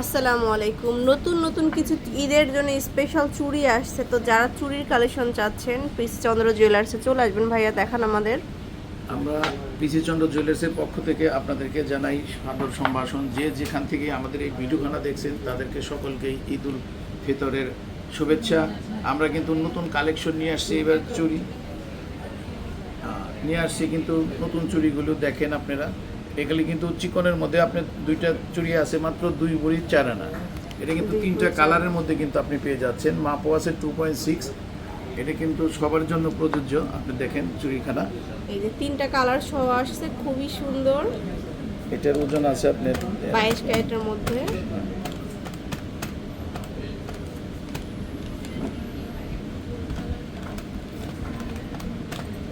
আসসালামু আলাইকুম। নতুন নতুন কিছু ঈদের জন্য স্পেশাল চুড়ি আসছে। তো যারা চুড়ির কালেকশন চাচ্ছেন চন্দ্র জুয়েলার্সে চলে আসবেন। ভাইয়া, দেখান আমাদের। আমরা পিসি চন্দ্র জুয়েলার্সের পক্ষ থেকে আপনাদেরকে জানাই সাদর সম্ভাষণ। যে যেখান থেকে আমাদের এই ভিডিওখানা দেখছেন, তাদেরকে সকলকেই ঈদ উল ফিতরের শুভেচ্ছা। আমরা কিন্তু নতুন কালেকশন নিয়ে আসছি এবার চুড়ি। নিয়ে আসছি কিন্তু নতুন চুড়িগুলো দেখেন আপনারা। এগুলি কিন্তু চিকনের মধ্যে আপনি দুইটা চুড়ি আছে মাত্র দুই ভরি চার আনা। এটা কিন্তু তিনটা কালারের মধ্যে কিন্তু আপনি পেয়ে যাচ্ছেন। মাপও আছে টু পয়েন্ট সিক্স এটা কিন্তু সবার জন্য প্রযোজ্য। আপনি দেখেন চুড়িখানা। এই যে তিনটা কালার সহ আসছে খুবই সুন্দর। এটার ওজন আছে আপনার বাইশ ক্যারেটের মধ্যে।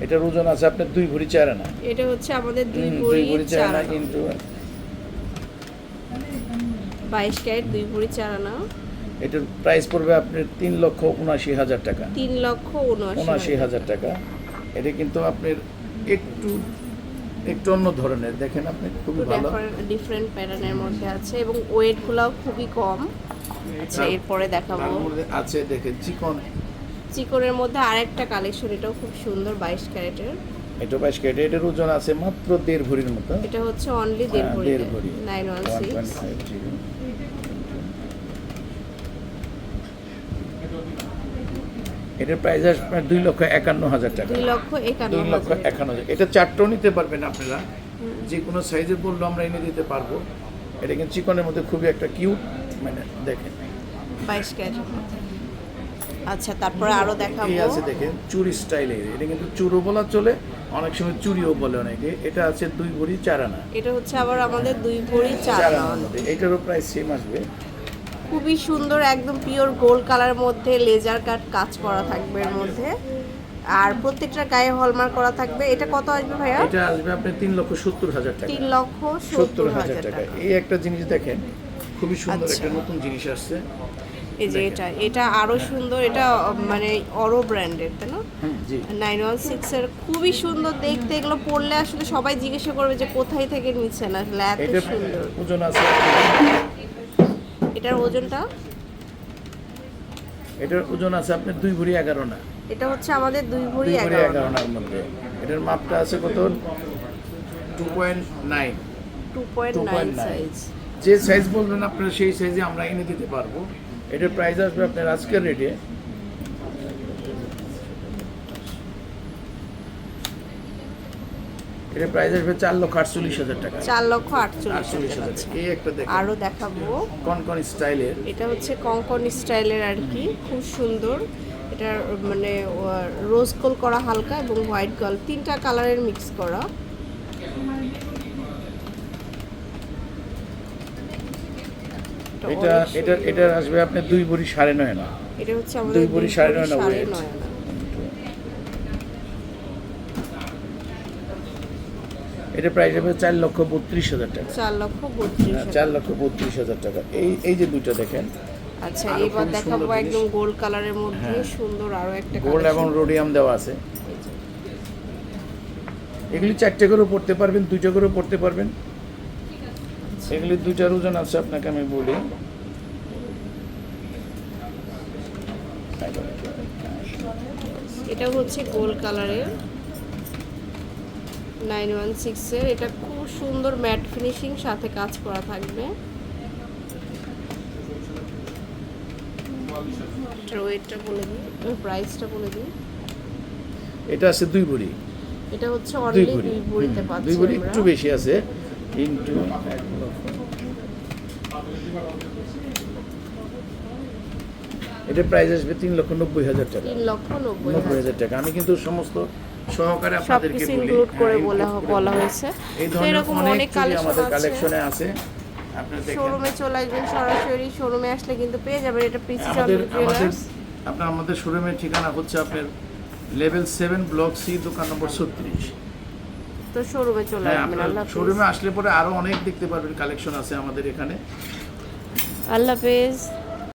এটার ওজন আছে আপনার দুই ভরি চার আনা। এটা হচ্ছে আমাদের দুই ভরি চার আনা। কিন্তু। বাইশ ক্যারেট দুই ভরি চার আনা। এটার প্রাইস পড়বে আপনার তিন লক্ষ উনআশি হাজার টাকা। তিন লক্ষ উনআশি হাজার টাকা। এটা কিন্তু আপনার একটু একটু অন্য ধরনের। দেখেন আপনি খুব ভালো। ডিফারেন্ট প্যাটার্নের মধ্যে আছে এবং ওয়েটগুলোও খুবই কম। আচ্ছা এরপরে দেখাবো। আছে দেখেন চিকন। চিকনের মধ্যে আরেকটা কালেকশন এটাও খুব সুন্দর বাইশ ক্যারেটের। এটা বাইশ কেটে এটার ওজন আছে মাত্র দেড় ভরির মতো। এটা হচ্ছে অনলি দেড় হ্যাঁ, ভরি দেড় ভরি। নাইন ওয়ান সিক্স 1.5 GB এটার প্রাইস আসবে দুই লক্ষ একান্ন হাজার টাকা। দুই লক্ষ একান্ন দুই লক্ষ একান্ন হাজার। এটা চারটেও নিতে পারবেন আপনারা। যে কোনো সাইজের বলল আমরা এনে দিতে পারব। এটা কিন্তু চিকনের মধ্যে খুবই একটা কিউট মানে দেখেন। বাইশ ক্যারেটের মধ্যে। আচ্ছা তারপরে আরও দেখাবো। এই আছে দেখেন চুরি স্টাইলে এটা কিন্তু চুরো বলা চলে অনেক সময় চুরিও বলে অনেকে এটা আছে দুই ভরি চার আনা। এটা হচ্ছে আবার আমাদের দুই ভরি চার আনা এটারও প্রাইস সেম আসবে। খুবই সুন্দর একদম পিওর গোল্ড কালারের মধ্যে লেজার কাট কাজ করা থাকবে এর মধ্যে। আর প্রত্যেকটা গায়ে হলমার্ক করা থাকবে। এটা কত আসবে ভাইয়া? এটা আসবে আপনি তিন লক্ষ সত্তর হাজার টাকা। তিন লক্ষ সত্তর হাজার টাকা। এই একটা জিনিস দেখেন খুবই সুন্দর আচ্ছা। একটা নতুন জিনিস আসছে। এই যে এটা এটা আরও সুন্দর এটা মানে অরো ব্র্যান্ডের তাই না? নাইন ওয়ান সিক্স এর খুবই সুন্দর দেখতে এগুলো পড়লে আসলে সবাই জিজ্ঞাসা করবে যে কোথায় থেকে নিচ্ছেন আসলে এত সুন্দর। ওজন আছে এটার ওজনটা? এটার ওজন আছে আপনার দুই ভরি এগারো না। এটা হচ্ছে আমাদের দুই ভরি এগারো এগারো নার মধ্যে। এটার মাপটা আছে কত? Two point nine two point nine size যে সাইজ বলবেন আপনারা সেই সাইজে আমরা এনে দিতে পারব। এটার প্রাইস আসবে আপনার আজকের রেটে এটার প্রাইস আসবে চার লক্ষ আটচল্লিশ হাজার টাকা। চার লক্ষ আটচল্লিশ হাজার। এই একটা দেখেন। আরও দেখাবো। কনকন স্টাইলের। এটা হচ্ছে কঙ্কন স্টাইলের আর কি। খুব সুন্দর। এটা মানে রোজ গোল করা হালকা এবং হোয়াইট গোল তিনটা কালারের মিক্স করা। এটা এটা এটা আসবে আপনার দুই ভরি সাড়ে নয় না। এটা হচ্ছে আমাদের দুই ভরি সাড়ে নয় না এটা প্রাইস হবে চার লক্ষ বত্রিশ হাজার টাকা। চার লক্ষ বত্রিশ হ্যাঁ, চার লক্ষ বত্রিশ হাজার টাকা। এই এই যে দুইটা দেখেন। আচ্ছা এবার দেখাবো একদম গোল্ড কালারের মধ্যে হ্যাঁ। সুন্দর আরও একটা গোল্ড এবং রোডিয়াম দেওয়া আছে। এগুলি চারটে করেও পড়তে পারবেন দুইটা করেও পড়তে পারবেন। এগুলি দুইটার ওজন আছে আপনাকে আমি বলি। এটা হচ্ছে গোল্ড কালারের। নাইন ওয়ান সিক্সের এটা খুব সুন্দর ম্যাট ফিনিশিং সাথে কাজ করা থাকবে। ওয়েটটা বলে দিই প্রাইসটা বলে দিই। এটা আছে দুই ভরি এটা হচ্ছে অনলি দুই হুম, পাচ্ছি দুই আমরা। একটু বেশি আছে। ইন্টু এক লক্ষ। এটা প্রাইস আসবে তিন লক্ষ নব্বই হাজার টাকা। তিন লক্ষ নব্বই হাজার। টাকা। আমি কিন্তু সমস্ত সহকারে আপনাদেরকে ইনক্লুড করে হ্যাঁ, বলা বলা হয়েছে। এই ধরনের অনেক কালেকশন আমাদের কালেকশনে আছে। শোরুমে চলে আসবেন সরাসরি। শোরুমে আসলে কিন্তু পেয়ে যাবেন। এটা জুয়েলার্স আপনার আমাদের শোরুমের ঠিকানা হচ্ছে আপনার লেভেল সেভেন ব্লক সি দোকান নম্বর ছত্রিশ। তো শোরুমে চলে হ্যাঁ আসবেন আল্লাহ শোরুমে আসলে পরে আরও অনেক দেখতে পারবেন কালেকশন আছে আমাদের এখানে। আল্লাহ হাফেজ।